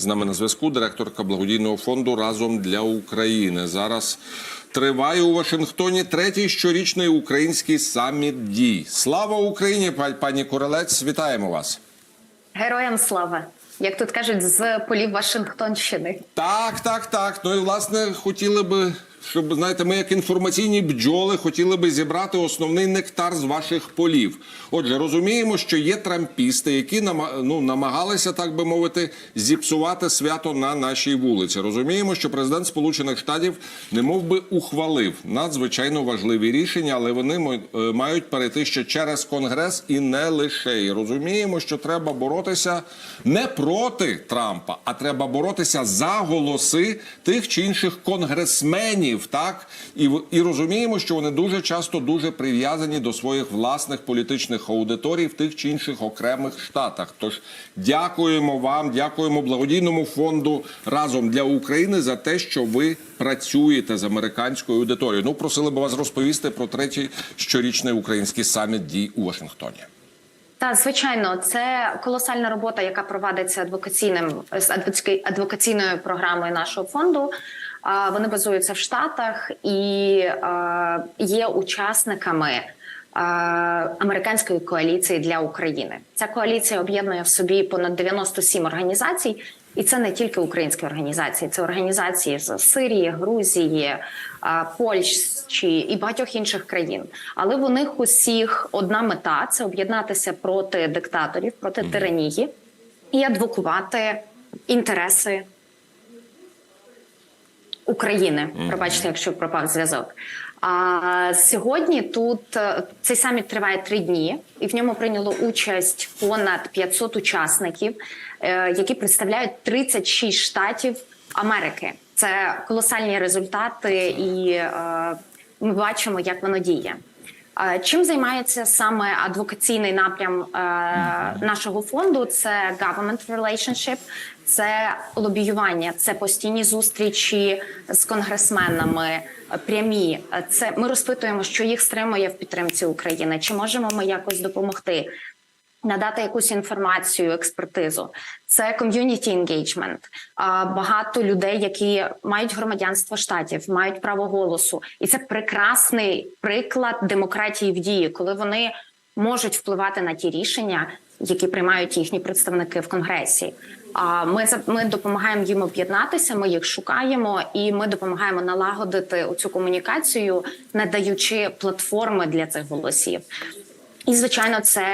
З нами на зв'язку директорка благодійного фонду Разом для України. Зараз триває у Вашингтоні третій щорічний український саміт дій. Слава Україні, па- пані Королець! Вітаємо вас! Героям слава, як тут кажуть, з полів Вашингтонщини. Так, так, так. Ну і власне хотіли би, щоб знаєте, ми як інформаційні бджоли хотіли би зібрати основний нектар з ваших полів. Отже, розуміємо, що є трампісти, які ну, намагалися, так би мовити, зіпсувати свято на нашій вулиці. Розуміємо, що президент Сполучених Штатів немов би ухвалив надзвичайно важливі рішення, але вони е, мають перейти ще через конгрес і не лише. І розуміємо, що треба боротися не проти Трампа, а треба боротися за голоси тих чи інших конгресменів. Так і і розуміємо, що вони дуже часто дуже прив'язані до своїх власних політичних аудиторій в тих чи інших окремих штатах. Тож дякуємо вам, дякуємо благодійному фонду разом для України за те, що ви працюєте з американською аудиторією. Ну просили би вас розповісти про третій щорічний український саміт дій у Вашингтоні. Та звичайно, це колосальна робота, яка провадиться адвокаційним адвокаційною програмою нашого фонду. Вони базуються в Штатах і є учасниками американської коаліції для України. Ця коаліція об'єднує в собі понад 97 організацій, і це не тільки українські організації, це організації з Сирії, Грузії, Польщі і багатьох інших країн. Але в них усіх одна мета це об'єднатися проти диктаторів, проти тиранії і адвокувати інтереси України. Пробачте, якщо пропав зв'язок. А сьогодні тут е, цей саміт триває три дні, і в ньому прийняло участь понад 500 учасників, е, які представляють 36 штатів Америки. Це колосальні результати, і е, ми бачимо, як воно діє. Чим займається саме адвокаційний напрям е, нашого фонду? Це government relationship, це лобіювання, це постійні зустрічі з конгресменами, прямі. Це ми розпитуємо, що їх стримує в підтримці України. Чи можемо ми якось допомогти? Надати якусь інформацію, експертизу, це ком'юніті. А, Багато людей, які мають громадянство штатів, мають право голосу, і це прекрасний приклад демократії в дії, коли вони можуть впливати на ті рішення, які приймають їхні представники в конгресі. А ми ми допомагаємо їм об'єднатися. Ми їх шукаємо, і ми допомагаємо налагодити цю комунікацію, надаючи платформи для цих голосів. І звичайно, це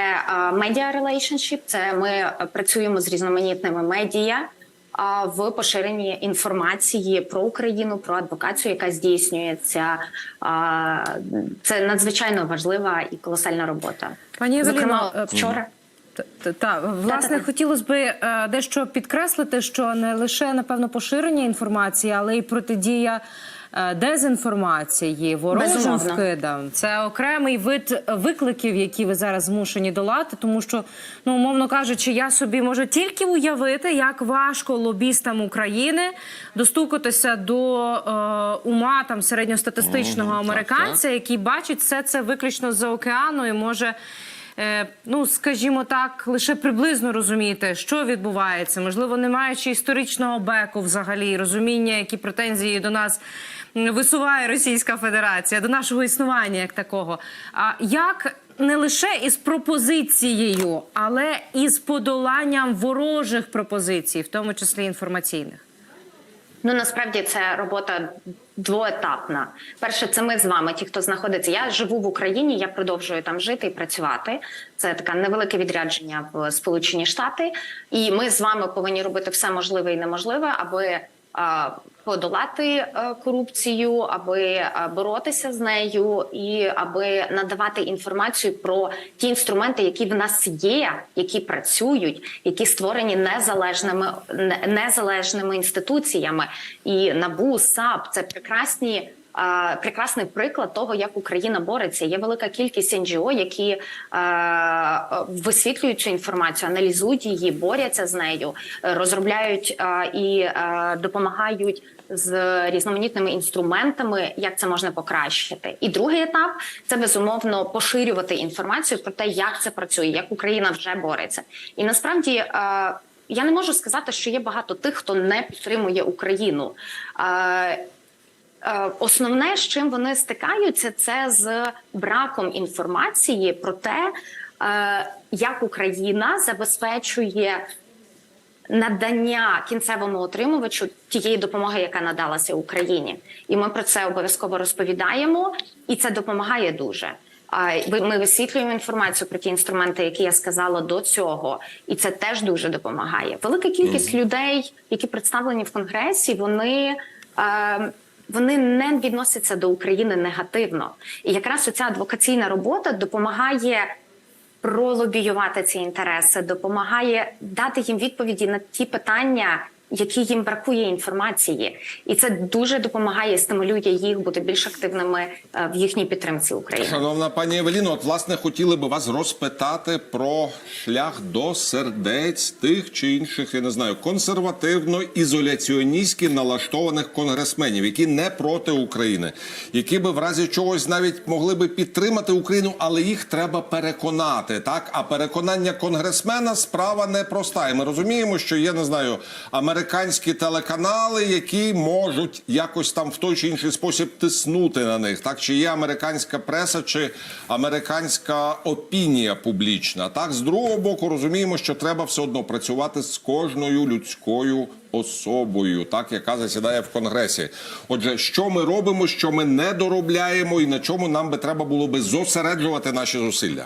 медіа relationship. Це ми е, працюємо з різноманітними медіа в поширенні інформації про Україну, про адвокацію, яка здійснюється. Це надзвичайно важлива і колосальна робота. Пані Зокрема, е, вчора. Та, власне хотілося б е, дещо підкреслити, що не лише напевно поширення інформації, але й протидія дезінформації, ворожим вкидам. Це окремий вид викликів, які ви зараз змушені долати, тому що, ну умовно кажучи, я собі можу тільки уявити, як важко лобістам України достукатися до е, ума там середньостатистичного так, американця, який бачить все це виключно з океану і може. Е, ну, скажімо так, лише приблизно розуміти, що відбувається, можливо, не маючи історичного беку взагалі, розуміння, які претензії до нас висуває Російська Федерація, до нашого існування як такого. А як не лише із пропозицією, але і з подоланням ворожих пропозицій, в тому числі інформаційних. Ну насправді це робота двоетапна. Перше, це ми з вами, ті, хто знаходиться. Я живу в Україні, я продовжую там жити і працювати. Це таке невелике відрядження в Сполучені Штати, і ми з вами повинні робити все можливе і неможливе, аби подолати е, корупцію, аби боротися з нею, і аби надавати інформацію про ті інструменти, які в нас є, які працюють, які створені незалежними не- незалежними інституціями. І НАБУ, САП це прекрасні. Прекрасний приклад того, як Україна бореться. Є велика кількість НГО, які е, висвітлюють цю інформацію, аналізують її, борються з нею, розробляють е, і е, допомагають з різноманітними інструментами, як це можна покращити. І другий етап це безумовно поширювати інформацію про те, як це працює, як Україна вже бореться. І насправді. я не можу сказати, що є багато тих, хто не підтримує Україну. Е, Основне, з чим вони стикаються, це з браком інформації про те, е, як Україна забезпечує надання кінцевому отримувачу тієї допомоги, яка надалася Україні, і ми про це обов'язково розповідаємо, і це допомагає дуже. Ми висвітлюємо інформацію про ті інструменти, які я сказала до цього, і це теж дуже допомагає. Велика кількість людей, які представлені в конгресі, вони. Вони не відносяться до України негативно, і якраз оця адвокаційна робота допомагає пролобіювати ці інтереси, допомагає дати їм відповіді на ті питання, які їм бракує інформації, і це дуже допомагає, стимулює їх бути більш активними е, в їхній підтримці України. Шановна пані Евеліно, от власне хотіли би вас розпитати про шлях до сердець тих чи інших, я не знаю, консервативно-ізоляціоністськи налаштованих конгресменів, які не проти України, які би в разі чогось навіть могли би підтримати Україну, але їх треба переконати. Так, а переконання конгресмена справа непроста. І ми розуміємо, що є, не знаю, американські телеканали, які можуть якось там в той чи інший спосіб тиснути на них. Так, чи є американська преса, чи американська опінія публічна. Так, з другого боку, розуміємо, що треба все одно працювати з кожною людською особою, так яка засідає в конгресі. Отже, що ми робимо, що ми не доробляємо, і на чому нам би треба було би зосереджувати наші зусилля.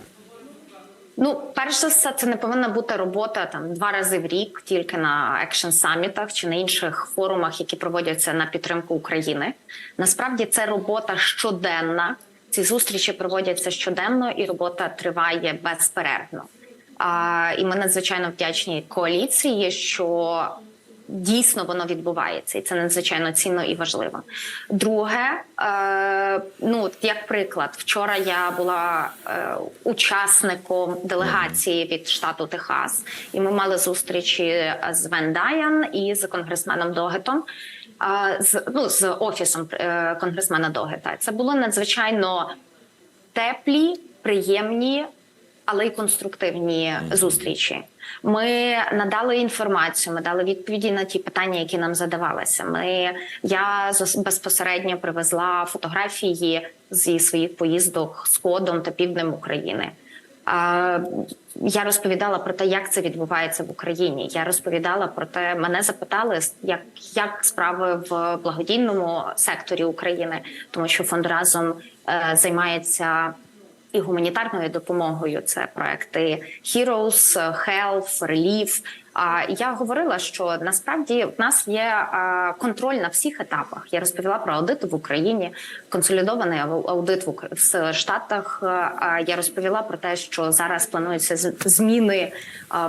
Ну, перш за все, це не повинна бути робота там два рази в рік, тільки на екшн самітах чи на інших форумах, які проводяться на підтримку України. Насправді це робота щоденна. Ці зустрічі проводяться щоденно, і робота триває безперервно. А, і ми надзвичайно вдячні коаліції, що дійсно воно відбувається, і це надзвичайно цінно і важливо. Друге, е, ну як приклад, вчора я була е, учасником делегації від штату Техас, і ми мали зустрічі з Вен Даян і з конгресменом Догетом. е, З ну з офісом е, конгресмена Догета це було надзвичайно теплі, приємні, але й конструктивні зустрічі. Ми надали інформацію, ми дали відповіді на ті питання, які нам задавалися. Ми я безпосередньо привезла фотографії зі своїх поїздок сходом та півднем України. Я розповідала про те, як це відбувається в Україні. Я розповідала про те, мене запитали, як, як справи в благодійному секторі України, тому що фонд разом е, займається і гуманітарною допомогою. Це проекти Heroes, Health, Relief. А я говорила, що насправді в нас є контроль на всіх етапах. Я розповіла про аудит в Україні, консолідований ау- аудит в Штатах. Я розповіла про те, що зараз плануються зміни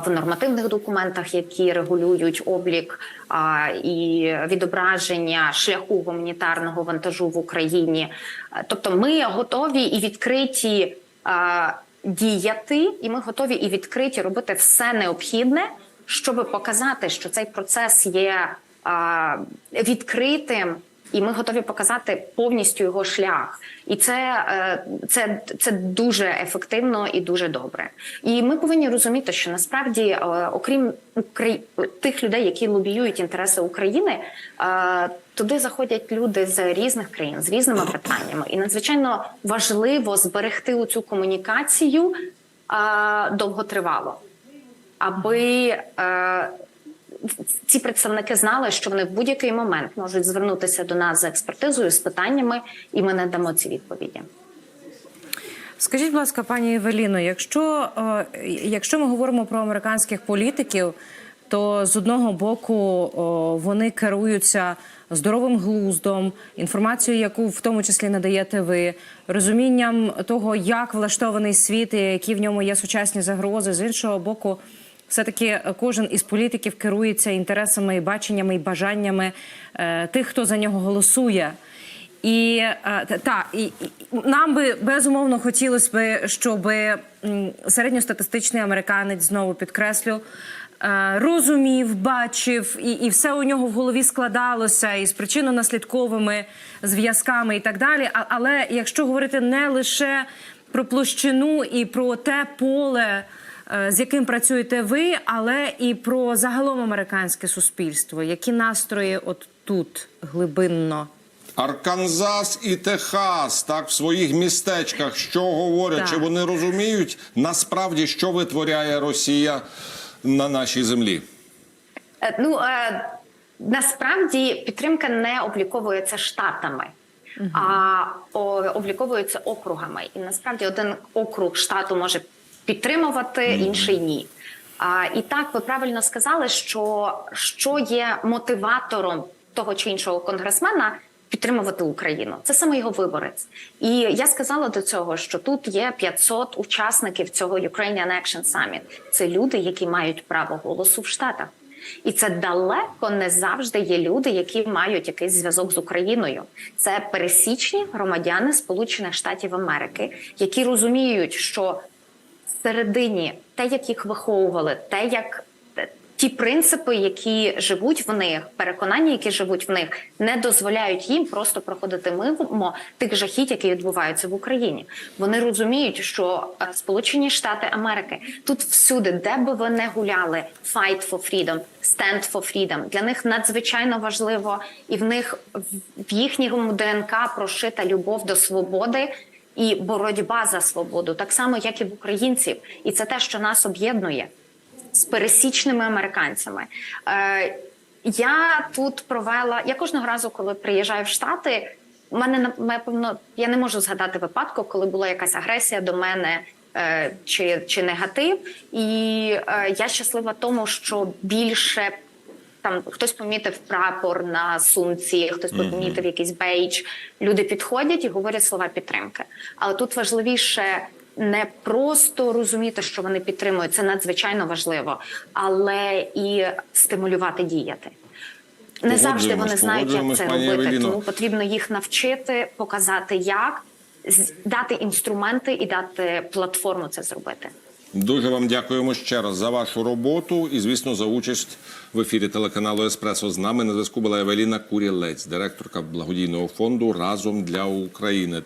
в нормативних документах, які регулюють облік і відображення шляху гуманітарного вантажу в Україні. Тобто, ми готові і відкриті діяти, і ми готові і відкриті робити все необхідне, щоб показати, що цей процес є а, відкритим. І ми готові показати повністю його шлях, і це, е, це, це дуже ефективно і дуже добре. І ми повинні розуміти, що насправді, е, окрім тих людей, які лобіюють інтереси України, е, туди заходять люди з різних країн з різними питаннями, і надзвичайно важливо зберегти цю комунікацію довготривало, аби е, ці представники знали, що вони в будь-який момент можуть звернутися до нас за експертизою з питаннями, і ми надамо ці відповіді. Скажіть, будь ласка, пані Евеліно, якщо, е, якщо ми говоримо про американських політиків, то з одного боку о, вони керуються здоровим глуздом, інформацією, яку в тому числі надаєте ви, розумінням того, як влаштований світ і які в ньому є сучасні загрози. З іншого боку, все-таки кожен із політиків керується інтересами, і баченнями і бажаннями е, тих, хто за нього голосує. І е, та- і, нам би безумовно хотілося би, щоб середньостатистичний американець знову підкреслю. е, Розумів, бачив, і, і все у нього в голові складалося із причинно-наслідковими зв'язками і так далі. А, але якщо говорити не лише про площину і про те поле, е, з яким працюєте ви, але і про загалом американське суспільство. Які настрої от тут глибинно? Арканзас і Техас, так в своїх містечках, що говорять, Так. чи вони розуміють насправді, що витворяє Росія на нашій землі? Е, Ну е, насправді підтримка не обліковується штатами, а о, обліковується округами. І насправді один округ штату може підтримувати, інший ні. А, і так ви правильно сказали, що, що є мотиватором того чи іншого конгресмена. Підтримувати Україну це саме його виборець, і я сказала до цього, що тут є 500 учасників цього Ukrainian Action Summit. Це люди, які мають право голосу в Штатах. І це далеко не завжди є люди, які мають якийсь зв'язок з Україною. Це пересічні громадяни Сполучених Штатів Америки, які розуміють, що всередині те, як їх виховували, те, як ті принципи, які живуть в них, переконання, які живуть в них, не дозволяють їм просто проходити мимо тих жахіть, які відбуваються в Україні. Вони розуміють, що е, Сполучені Штати Америки тут всюди, де би ви не гуляли, fight for freedom, stand for freedom, для них надзвичайно важливо, і в них в їхньому ДНК прошита любов до свободи і боротьба за свободу, так само як і в українців, і це те, що нас об'єднує з пересічними американцями. Е, я тут провела я кожного разу, коли приїжджаю в Штати. У мене на- напевно, я не можу згадати випадку, коли була якась агресія до мене. е, Чи, чи негатив, і е, я щаслива тому, що більше там хтось помітив прапор на сумці, хтось помітив якийсь бейдж. Люди підходять і говорять слова підтримки. Але тут важливіше не просто розуміти, що вони підтримують, це надзвичайно важливо, але і стимулювати діяти. Не завжди вони знають, як це робити, Евеліно. тому потрібно їх навчити, показати, як дати інструменти і дати платформу це зробити. Дуже вам дякуємо ще раз за вашу роботу і, звісно, за участь в ефірі телеканалу Еспресо. З нами на зв'язку була Евеліна Курілець, директорка благодійного фонду Разом для України.